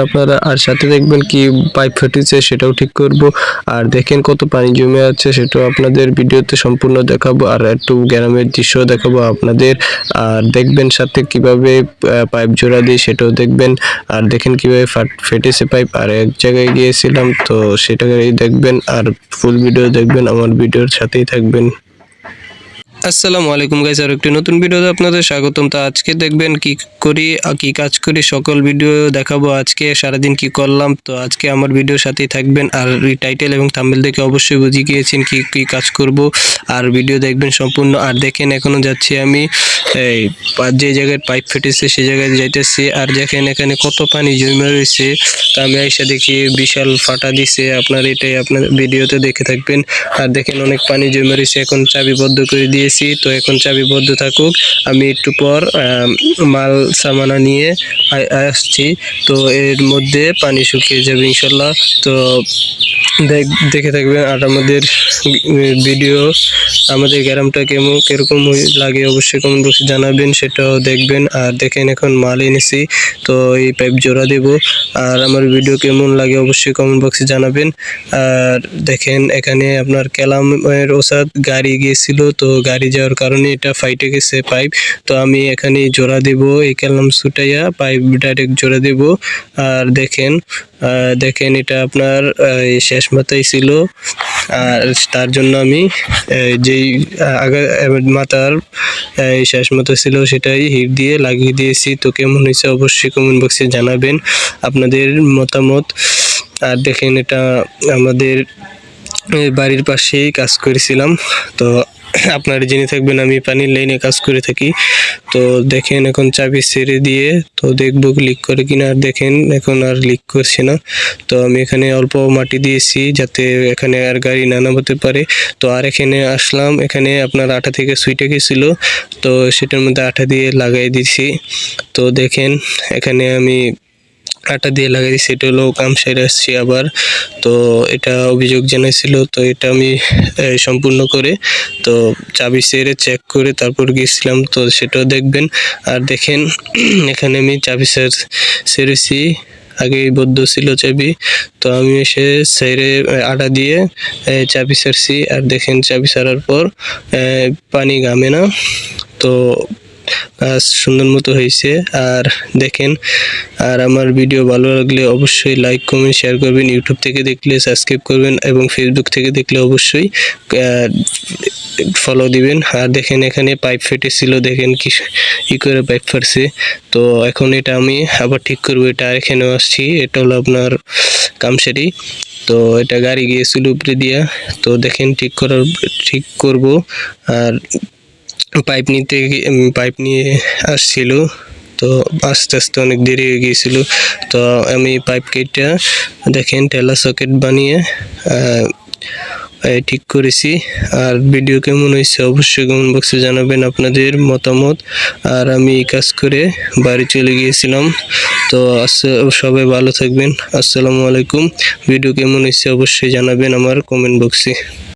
আপনারা, আর সাথে দেখবেন কি পাইপ ফেটেছে সেটাও ঠিক করব। আর দেখেন কত পানি জমে আছে, সেটাও আপনাদের ভিডিওতে সম্পূর্ণ দেখাবো। আর একটু গ্রামের দৃশ্য দেখাবো আপনাদের। আর দেখবেন সাথে কীভাবে পাইপ জোড়া দিই সেটাও দেখবেন। আর দেখেন কীভাবে ফাট- ফেটেছে পাইপ আর এক জায়গায় গিয়েছিলাম, তো সেটাই দেখবেন। আর ফুল ভিডিও দেখবেন, আমার ভিডিওর সাথেই থাকবেন। আসসালামু আলাইকুম গাইস আর একটি নতুন ভিডিওতে আপনাদের স্বাগতম। তো আজকে দেখবেন কি করি কি কাজ করি, সকল ভিডিও দেখাবো। আজকে সারাদিন কি করলাম, তো আজকে আমার ভিডিওর সাথেই থাকবেন। আর টাইটেল এবং থাম্বেল দেখে অবশ্যই বুঝে গিয়েছেন কি কি কাজ করব। আর ভিডিও দেখবেন সম্পূর্ণ। আর দেখেন, এখনও যাচ্ছি আমি, এই যে জায়গায় পাইপ ফেটেছে, সে জায়গায় যাইতেছি। আর দেখেন, এখানে কত পানি জমে রয়েছে। তা আমি এসে দেখি, বিশাল ফাটা দিছে। আপনার এটাই আপনার ভিডিওতে দেখে থাকবেন। আর দেখেন, অনেক পানি জমে রয়েছে। এখন চাবি বদ্ধ করে দিয়েছি। তো এখন চাবি বদ্ধ থাকুক। আমি একটু পর মাল, সামানা নিয়ে আসছি। তো এর মধ্যে পানি শুকিয়ে যাবে ইনশাল্লাহ। তো দেখ- থাকবেন আর আমাদের ভিডিও, আমাদের গ্রামটা কেমন, কীরকম লাগে অবশ্যই কমেন্ট বক্সে জানাবেন, সেটাও দেখবেন। আর দেখেন এখন মাল এনেছি, তো এই পাইপ জোড়া দেব। আর আমার ভিডিও কেমন লাগে অবশ্যই কমেন্ট বক্সে জানাবেন। আর দেখেন এখানে আপনার ক্যালামের ওসাদ গাড়ি গিয়েছিল, তো গাড়ি যাওয়ার কারণে এটা ফাইটে গেছে পাইপ তো আমি এখানে জোড়া দেব, এই ক্যালাম সুটাইয়া পাইপ ডাইরেক্ট জোড়া দেব। আর দেখেন দেখেন এটা আপনার শেষ মাথায় ছিল। আর তার জন্য আমি যেই আগা মাথার শেষ মাথা ছিল সেটাই হিট দিয়ে লাগিয়ে দিয়েছি। তো কেমন হয়েছে অবশ্যই কমেন্ট বক্সে জানাবেন আপনাদের মতামত। আর দেখেন এটা আমাদের বাড়ির পাশেই কাজ করেছিলাম। তো আপনারা জেনে থাকবেন, আমি পানির লাইনে কাজ করে থাকি। তো দেখেন এখন চাবি ছেড়ে দিয়ে, তো দেখব লিক করে কিনা। আর দেখেন এখন আর লিক করছে না। তো আমি এখানে অল্প মাটি দিয়েছি যাতে এখানে আর গাড়ি না নামাতে পারে। তো আর এখানে আসলাম। এখানে আপনার আটা থেকে সুইটে গেছিল। তো সেটার মধ্যে আটা দিয়ে লাগাই দিছি। তো দেখেন, এখানে আমি আটা দিয়ে লাগাই দিছি, এটা হলো কাম সেরে আসছি আবার। তো এটা অভিযোগ জানাইছিল, তো এটা আমি সম্পূর্ণ করে, তো চাবি সেরে চেক করে তারপর গিয়েছিলাম তো সেটাও দেখবেন। আর দেখেন, এখানে আমি চাবি সের, সেরেছি আগেই বদ্ধ ছিল চাবি, তো আমি এসে সেরে আটা দিয়ে চাবি সারছি। আর দেখেন, চাবি সারার পর পানি গামে না, তো সুন্দর মতো হয়েছে। আর দেখেন, আর আমার ভিডিও ভালো লাগলে অবশ্যই লাইক কমেন্ট শেয়ার করবেন। ইউটিউব থেকে দেখলে সাবস্ক্রাইব করবেন এবং ফেসবুক থেকে দেখলে অবশ্যই ফলো দিবেন। আর দেখেন, এখানে পাইপ ফেটেছিল। দেখেন কি ই করে পাইপ ফাটছে। তো এখন এটা আমি আবার ঠিক করব। এটা আর এখানেও আসছি। এটা হলো আপনার কামসারি। তো এটা গাড়ি গিয়েছিল উপরে দিয়া। তো দেখেন, ঠিক করার ঠিক করব। আর পাইপ নিতে পাইপ নিয়ে আসছিল। তো আস্তে আস্তে অনেক দেরি হয়ে গিয়েছিল। তো আমি পাইপ কেটে, দেখেন টেলা সকেট বানিয়ে ঠিক করেছি। আর ভিডিও কেমন হয়েছে অবশ্যই কমেন্ট বক্সে জানাবেন আপনাদের মতামত। আর আমি এই কাজ করে বাড়ি চলে গিয়েছিলাম। তো সবাই ভালো থাকবেন। আসসালামু আলাইকুম। ভিডিও কেমন হয়েছে অবশ্যই জানাবেন আমার কমেন্ট বক্সে